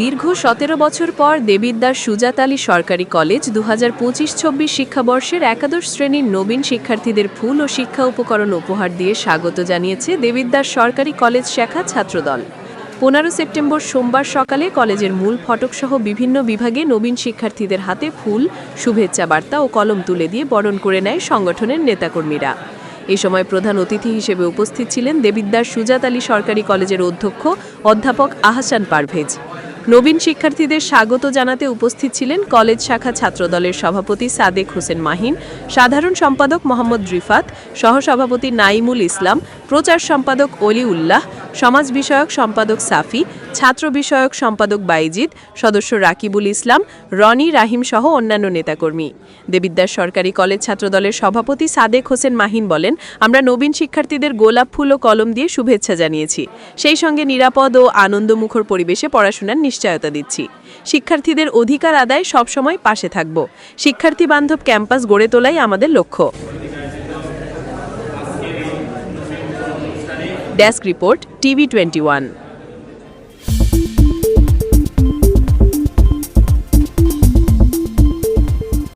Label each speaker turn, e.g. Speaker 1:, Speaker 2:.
Speaker 1: দীর্ঘ সতেরো বছর পর দেবিদ্দার সুজাত আলী সরকারি কলেজ দু হাজার পঁচিশ ছব্বিশ শিক্ষাবর্ষের একাদশ শ্রেণির নবীন শিক্ষার্থীদের ফুল ও শিক্ষা উপকরণ উপহার দিয়ে স্বাগত জানিয়েছে দেবিদ্দার সরকারি কলেজ শাখা ছাত্রদল। পনেরো সেপ্টেম্বর সোমবার সকালে কলেজের মূল ফটকসহ বিভিন্ন বিভাগে নবীন শিক্ষার্থীদের হাতে ফুল, শুভেচ্ছা বার্তা ও কলম তুলে দিয়ে বরণ করে নেয় সংগঠনের নেতাকর্মীরা। এ সময় প্রধান অতিথি হিসেবে উপস্থিত ছিলেন দেবিদ্দার সুজাত আলী সরকারি কলেজের অধ্যক্ষ অধ্যাপক আহসান পারভেজ। নবীন শিক্ষার্থীদের স্বাগত জানাতে উপস্থিত ছিলেন কলেজ শাখা ছাত্রদলের সভাপতি সাদেক হোসেন মাহিন, সাধারণ সম্পাদক মোহাম্মদ রিফাত, সহসভাপতি নাইমুল ইসলাম প্রচার সম্পাদক অলি উল্লাহ সমাজ বিষয়ক সম্পাদক সাফি, ছাত্র বিষয়ক সম্পাদক বাইজিদ, সদস্য রাকিবুল ইসলাম, রনি রাহিম সহ অন্যান্য নেতাকর্মী। দেবিদ্যার সরকারি কলেজ ছাত্রদলের সভাপতি সাদেক হোসেন মাহিন বলেন, আমরা নবীন শিক্ষার্থীদের গোলাপ ফুল ও কলম দিয়ে শুভেচ্ছা জানিয়েছি। সেই সঙ্গে নিরাপদ ও আনন্দমুখর পরিবেশে পড়াশোনার নিশ্চয়তা দিচ্ছি। শিক্ষার্থীদের অধিকার আদায় সবসময় পাশে থাকব। শিক্ষার্থী বান্ধব ক্যাম্পাস গড়ে তোলাই আমাদের লক্ষ্য। desk report TV twenty one